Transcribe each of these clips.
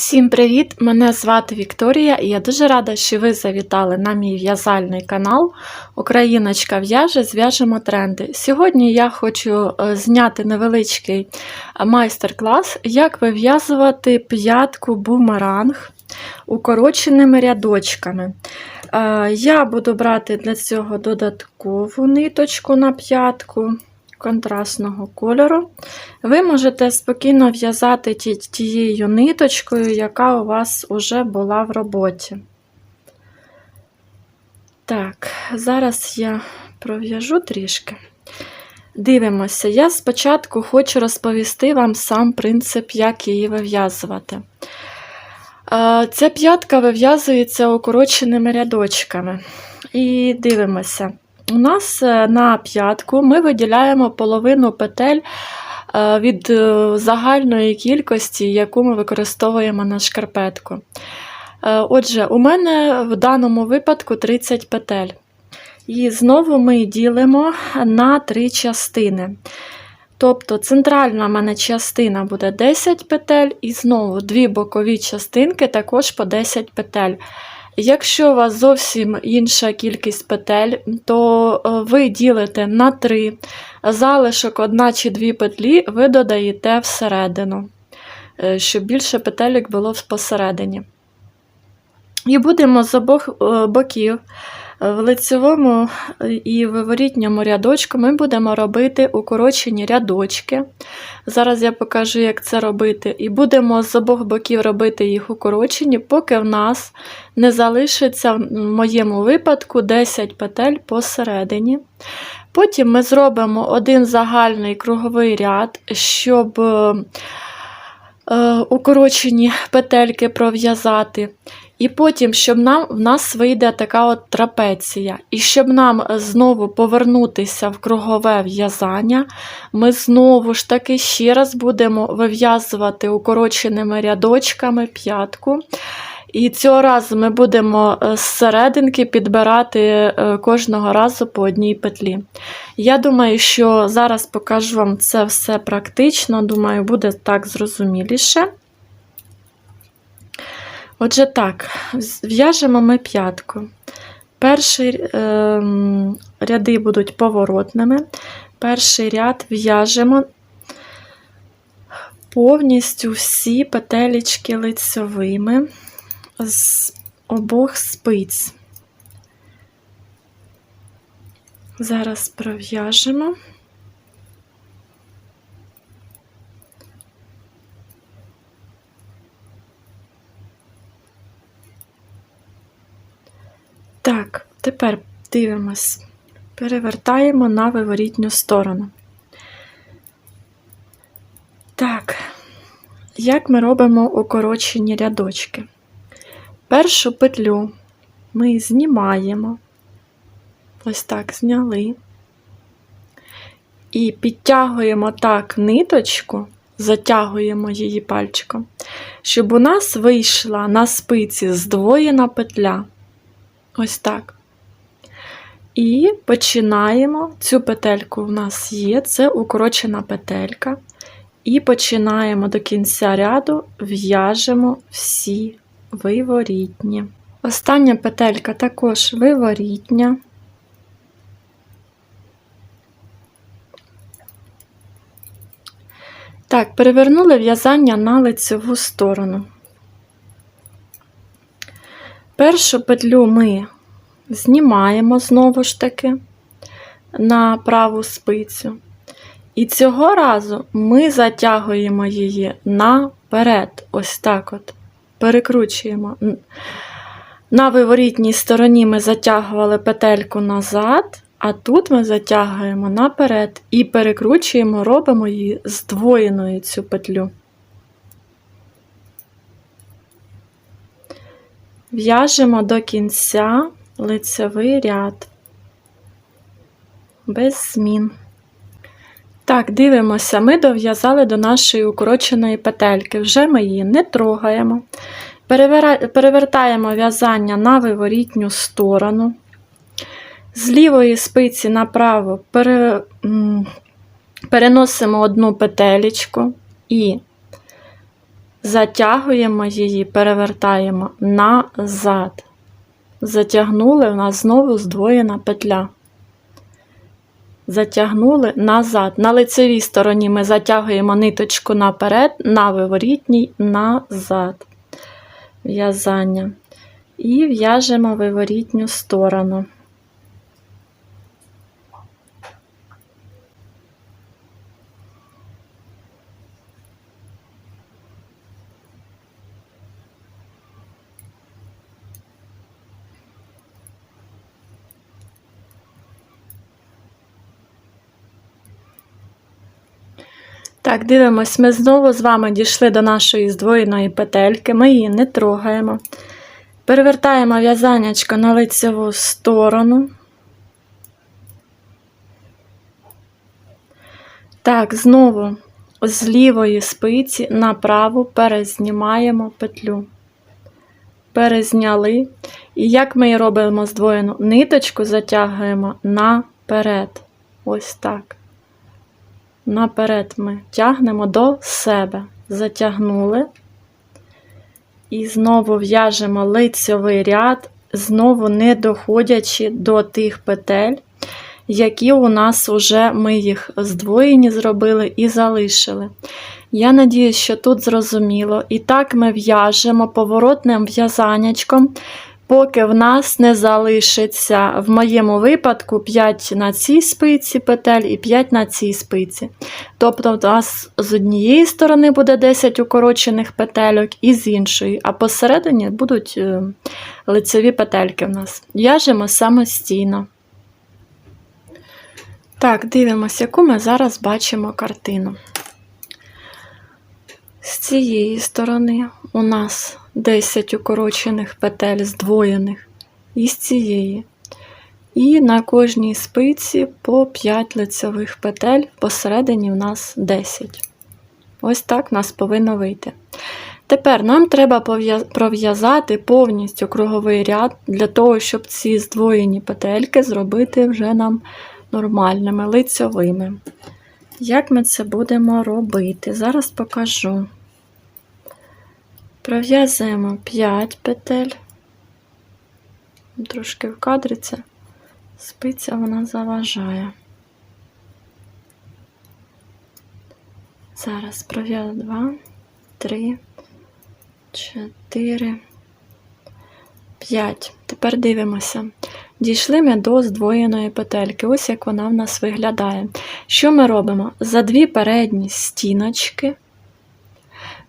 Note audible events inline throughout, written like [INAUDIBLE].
Всім привіт! Мене звати Вікторія і я дуже рада, що ви завітали на мій в'язальний канал Україночка в'яже, зв'яжемо тренди. Сьогодні я хочу е, зняти невеличкий е, майстер-клас, як вив'язувати п'ятку бумеранг укороченими рядочками. Е, Я буду брати для цього додаткову ниточку на п'ятку контрастного кольору. Ви можете спокійно в'язати ті- тією ниточкою, яка у вас вже була в роботі. Так, зараз я пров'яжу трішки. Дивимося, я спочатку хочу розповісти вам сам принцип, як її вив'язувати. Ця п'ятка вив'язується укороченими рядочками. І дивимося. У нас е, на п'ятку ми виділяємо половину петель е, від е, загальної кількості, яку ми використовуємо на шкарпетку. Отже, у мене в даному випадку 30 петель. І знову ми ділимо на три частини. Тобто центральна в мене частина буде 10 петель, і знову дві бокові частинки також по 10 петель. Якщо у вас зовсім інша кількість петель, то е, ви ділите на 3, залишок 1 чи 2 петлі ви додаєте всередину, е, щоб більше петелік було посередині. І будемо з обох е, боків в лицевому і виворітньому рядочку ми будемо робити укорочені рядочки. Зараз я покажу, як це робити. І будемо з обох боків робити їх укорочені, поки в нас не залишиться, в моєму випадку, 10 петель посередині. Потім ми зробимо один загальний круговий ряд, щоб е, е, укорочені петельки пров'язати. І потім, щоб нам, в нас вийде така от трапеція. І щоб нам знову повернутися в кругове в'язання, ми знову ж таки ще раз будемо вив'язувати укороченими рядочками п'ятку. І цього разу ми будемо е, з серединки підбирати е, кожного разу по одній петлі. Я думаю, що зараз покажу вам це все практично, думаю, буде так зрозуміліше. Отже, так, в'яжемо ми п'ятку. Перші е, ряди будуть поворотними. Перший ряд в'яжемо повністю всі петелечки лицьовими з обох спиць. Зараз пров'яжемо. Так, тепер дивимось, перевертаємо на виворітню сторону. Так, як ми робимо укорочені рядочки? Першу петлю ми знімаємо, ось так зняли, і підтягуємо так ниточку, затягуємо її пальчиком, щоб у нас вийшла на спиці здвоєна петля. Ось так. І починаємо. Цю петельку в нас є, це укорочена петелька. І починаємо до кінця ряду, в'яжемо всі виворітні. Остання петелька також виворітня. Так, перевернули в'язання на лицеву сторону. Першу петлю ми знімаємо знову ж таки на праву спицю. І цього разу ми затягуємо її наперед, ось так от. Перекручуємо. На виворітній стороні ми затягували петельку назад, а тут ми затягуємо наперед і перекручуємо, робимо її здвоєною цю петлю. В'яжемо до кінця лицевий ряд без змін. Так, дивимося, ми дов'язали до нашої укороченої петельки, вже ми її не трогаємо. Перевертаємо в'язання на виворітню сторону. З лівої спиці направо пере... переносимо одну петелечку і затягуємо її, перевертаємо назад. Затягнули, у нас знову здвоєна петля. Затягнули назад. На лицевій стороні ми затягуємо ниточку наперед, на виворітній назад. В'язання. І в'яжемо виворітню сторону. Так, дивимось, ми знову з вами дійшли до нашої здвоєної петельки, ми її не трогаємо. Перевертаємо в'язанячко на лицеву сторону. Так, знову з лівої спиці на праву перезнімаємо петлю. Перезняли. І як ми робимо здвоєну? Ниточку затягуємо наперед. Ось так. Наперед ми тягнемо до себе. Затягнули. І знову в'яжемо лицьовий ряд, знову не доходячи до тих петель, які у нас вже ми їх здвоєні зробили і залишили. Я надіюсь, що тут зрозуміло. І так ми в'яжемо поворотним в'язанячком, поки в нас не залишиться, в моєму випадку, 5 на цій спиці петель і 5 на цій спиці. Тобто, у нас з однієї сторони буде 10 укорочених петельок, і з іншої, а посередині будуть е, лицеві петельки в нас. В'яжемо самостійно. Так, дивимося, яку ми зараз бачимо картину. З цієї сторони у нас 10 укорочених петель здвоєних, і з цієї. І на кожній спиці по 5 лицевих петель, посередині в нас 10. Ось так нас повинно вийти. Тепер нам треба пров'язати повністю круговий ряд для того, щоб ці здвоєні петельки зробити вже нам нормальними, лицьовими. Як ми це будемо робити? Зараз покажу. Пров'язуємо 5 петель. Трошки в кадрі це спиця вона заважає. Зараз пров'язую 2, 3, 4, 5. Тепер дивимося. Дійшли ми до здвоєної петельки. Ось як вона в нас виглядає. Що ми робимо? За дві передні стіночки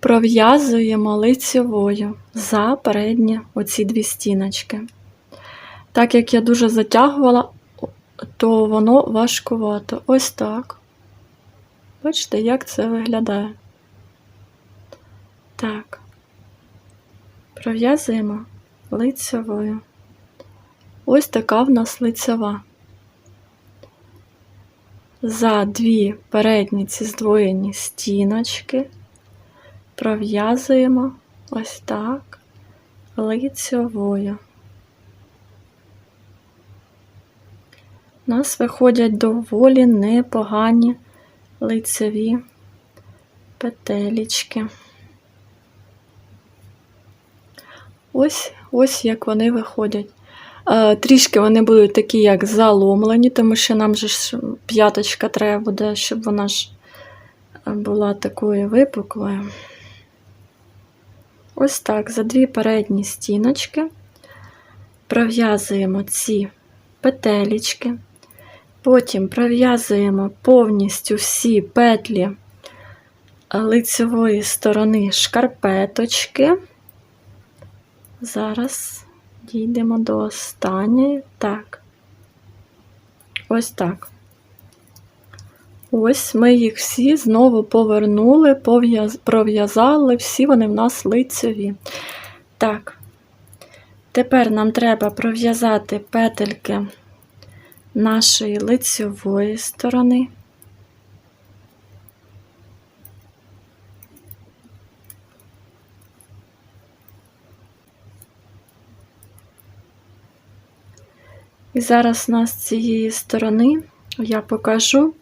пров'язуємо лицьовою за передні оці дві стіночки. Так як я дуже затягувала, то воно важкувато. Ось так. Бачите, як це виглядає? Так, пров'язуємо лицьовою. Ось така в нас лицева. За дві передні ці здвоєні стіночки пров'язуємо ось так лицьовою. У нас виходять доволі непогані лицеві петелічки. Ось ось як вони виходять. Е, трішки вони будуть такі, як заломлені, тому що нам же ж п'яточка треба буде, щоб вона ж була такою випуклою. Ось так, за дві передні стіночки пров'язуємо ці петелічки, потім пров'язуємо повністю всі петлі лицевої сторони шкарпеточки. Зараз дійдемо до останньої. Так, ось так. Ось ми їх всі знову повернули, пров'язали, всі вони в нас лицеві. Так, тепер нам треба пров'язати петельки нашої лицевої сторони. І зараз у нас з цієї сторони я покажу.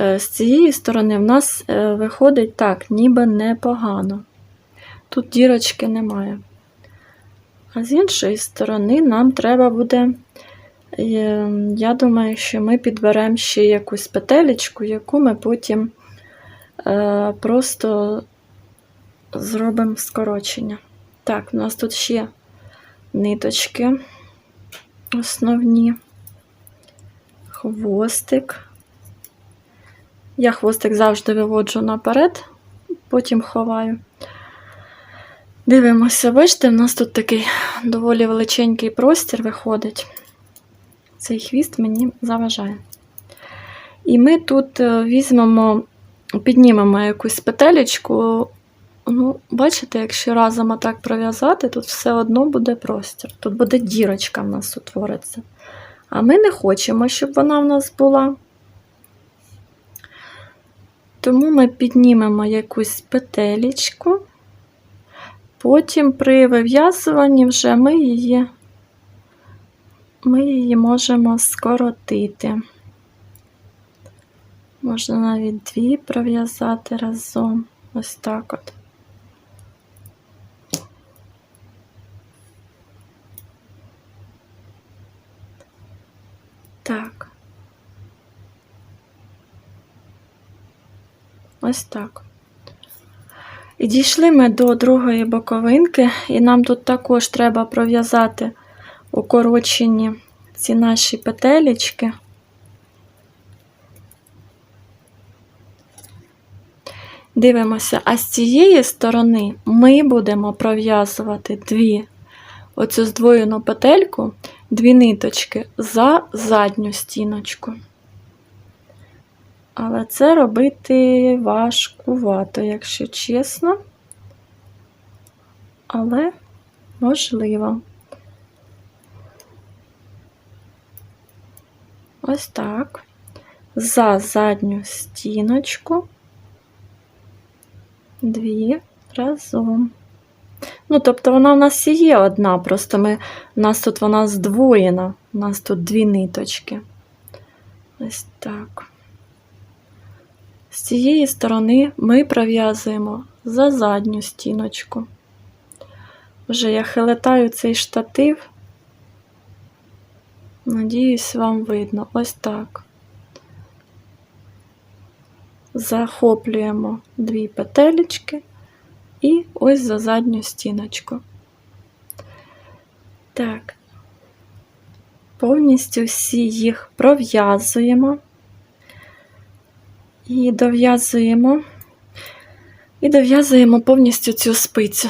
Е, з цієї сторони в нас е, виходить так, ніби непогано. тут дірочки немає. А з іншої сторони нам треба буде, е, я думаю, що ми підберемо ще якусь петелечку, яку ми потім просто зробимо скорочення. Так, у нас тут ще ниточки основні, хвостик. Я хвостик завжди виводжу наперед, потім ховаю. Дивимося, бачите, в нас тут такий доволі величенький простір виходить. Цей хвіст мені заважає. І ми тут е, візьмемо, піднімемо якусь петелечку. Ну, бачите, якщо разом отак пров'язати, тут все одно буде простір. Тут буде дірочка в нас утвориться. А ми не хочемо, щоб вона в нас була. Тому ми піднімемо якусь петелечку. Потім при вив'язуванні вже ми її, ми її можемо скоротити. Можна навіть дві пров'язати разом. Ось так от. Так. Ось так. І дійшли ми до другої боковинки, і нам тут також треба пров'язати укорочені ці наші петелечки. Дивимося, а з цієї сторони ми будемо пров'язувати дві оцю здвоєну петельку, дві ниточки за задню стіночку. Але це робити важкувато, якщо чесно. Але можливо. Ось так. За задню стіночку дві разом. Ну, тобто вона в нас і є одна, просто ми, у нас тут вона здвоєна, у нас тут дві ниточки. Ось так. З цієї сторони ми пров'язуємо за задню стіночку. Вже я хилетаю цей штатив. Надіюсь, вам видно. Ось так. Захоплюємо дві петелечки і ось за задню стіночку. Так, повністю всі їх пров'язуємо. І дов'язуємо, і дов'язуємо повністю цю спицю.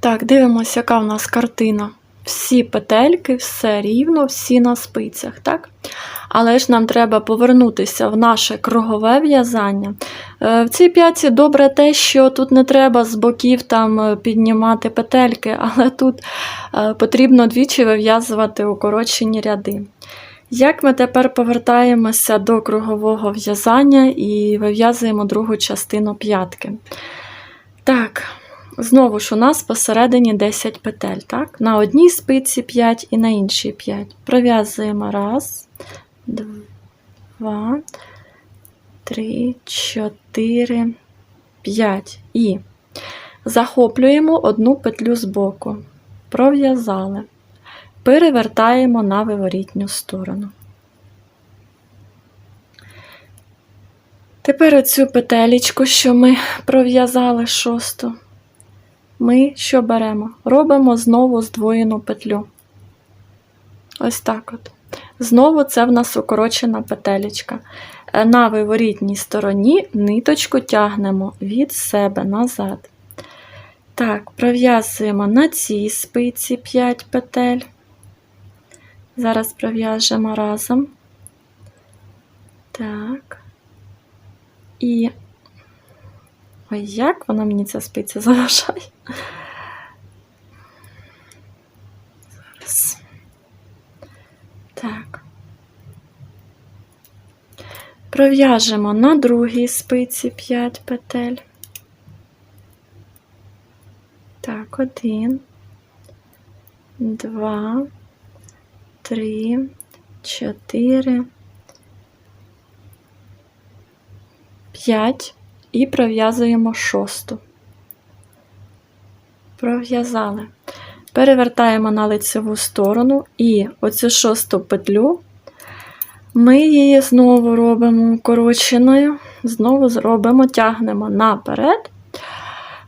Так, дивимося, яка в нас картина. Всі петельки, все рівно, всі на спицях, так? Але ж нам треба повернутися в наше кругове в'язання. Е, В цій п'ятці добре те, що тут не треба з боків там е, піднімати петельки, [LAUGHS] але тут е, потрібно двічі вив'язувати укорочені ряди. Як ми тепер повертаємося до кругового в'язання і вив'язуємо другу частину п'ятки. Так, знову ж у нас посередині 10 петель. так? На одній спиці 5 і на іншій 5. Пров'язуємо раз, два, три, чотири, п'ять. І захоплюємо одну петлю з боку. Пров'язали перевертаємо на виворітню сторону. Тепер оцю петелечку, що ми пров'язали шосту, ми що беремо? Робимо знову здвоєну петлю. Ось так от. Знову це в нас укорочена петелечка. На виворітній стороні ниточку тягнемо від себе назад. Так, пров'язуємо на цій спиці 5 петель. Зараз пров'яжемо разом. Так. І. Ой, як вона мені ця спиця [LAUGHS] заважає? Зараз. Так. Пров'яжемо на другій спиці 5 петель. Так, один, два три, чотири, п'ять і пров'язуємо шосту. пров'язали. Перевертаємо на лицеву сторону і оцю шосту петлю ми її знову робимо укороченою, знову зробимо, тягнемо наперед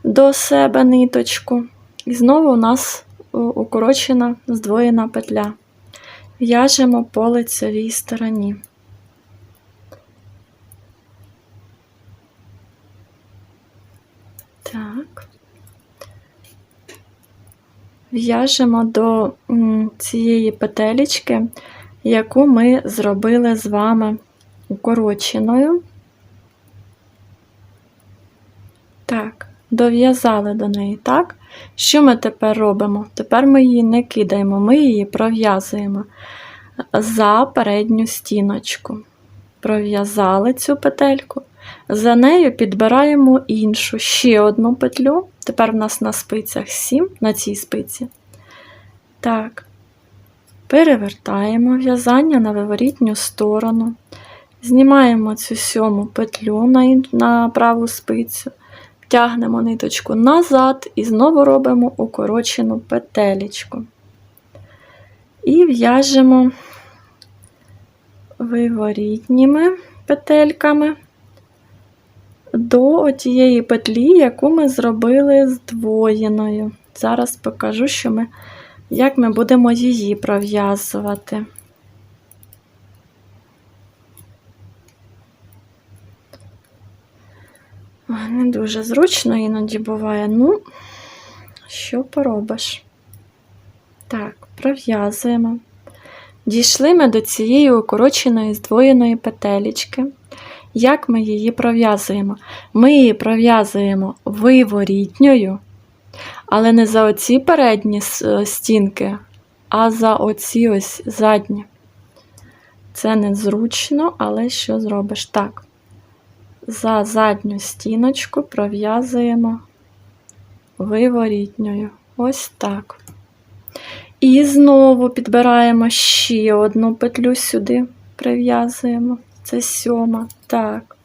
до себе ниточку. І знову у нас у- укорочена здвоєна петля. В'яжемо по лицевій стороні. Так. В'яжемо до цієї петелечки, яку ми зробили з вами укороченою. Так, дов'язали до неї, так? Що ми тепер робимо? Тепер ми її не кидаємо, ми її пров'язуємо за передню стіночку. Пров'язали цю петельку. За нею підбираємо іншу, ще одну петлю. Тепер в нас на спицях 7, на цій спиці. Так, перевертаємо в'язання на виворітню сторону. Знімаємо цю сьому петлю на, праву спицю, тягнемо ниточку назад і знову робимо укорочену петелечку. І в'яжемо виворітніми петельками до тієї петлі, яку ми зробили здвоєною. Зараз покажу, що ми, як ми будемо її пров'язувати. Не дуже зручно іноді буває. Ну, що поробиш? Так, пров'язуємо. Дійшли ми до цієї укороченої здвоєної петелечки. Як ми її пров'язуємо? Ми її пров'язуємо виворітньою, але не за оці передні стінки, а за оці ось задні. Це незручно, але що зробиш? Так. За задню стіночку пров'язуємо виворітньою. Ось так. І знову підбираємо ще одну петлю сюди, прив'язуємо. Це сьома. Так.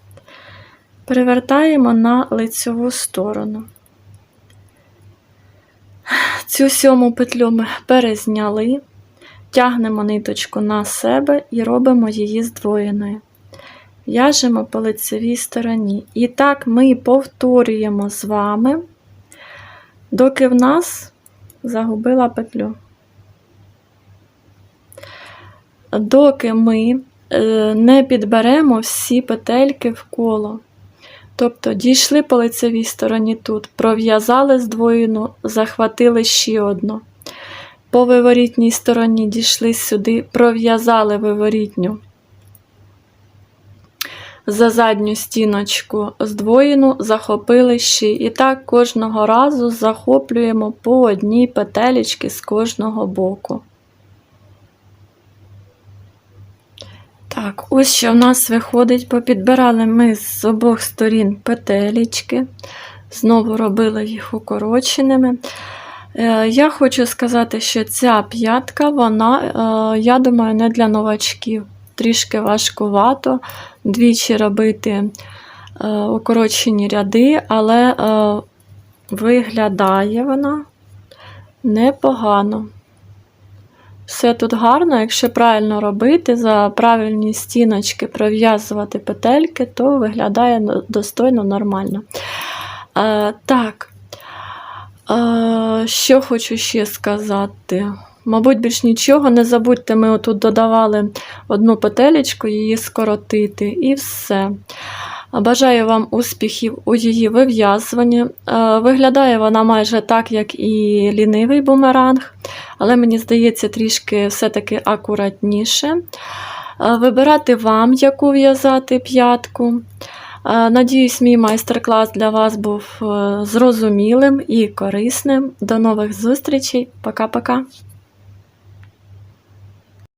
Перевертаємо на лицьову сторону. Цю сьому петлю ми перезняли, тягнемо ниточку на себе і робимо її здвоєною. В'яжемо по лицевій стороні. І так ми повторюємо з вами, доки в нас загубила петлю. Доки ми е, не підберемо всі петельки в коло. Тобто дійшли по лицевій стороні тут, пров'язали здвоєну, захватили ще одну. По виворітній стороні дійшли сюди, пров'язали виворітню за задню стіночку здвоєну, захопили ще. І так кожного разу захоплюємо по одній петелечці з кожного боку. Так, ось що в нас виходить, попідбирали ми з обох сторін петелечки, знову робили їх укороченими. Е, Я хочу сказати, що ця п'ятка, вона, е, я думаю, не для новачків. Трішки важкувато двічі робити е, укорочені ряди, але е, виглядає вона непогано. Все тут гарно, якщо правильно робити, за правильні стіночки пров'язувати петельки, то виглядає достойно нормально. Е, так, що хочу ще сказати. Мабуть, більш нічого. Не забудьте, ми отут додавали одну петелечку, її скоротити, і все. Бажаю вам успіхів у її вив'язуванні. Е, Виглядає вона майже так, як і лінивий бумеранг, але мені здається, трішки все-таки акуратніше. Е, Вибирати вам, яку в'язати п'ятку. Е, Надіюсь, мій майстер-клас для вас був зрозумілим і корисним. До нових зустрічей. Пока-пока.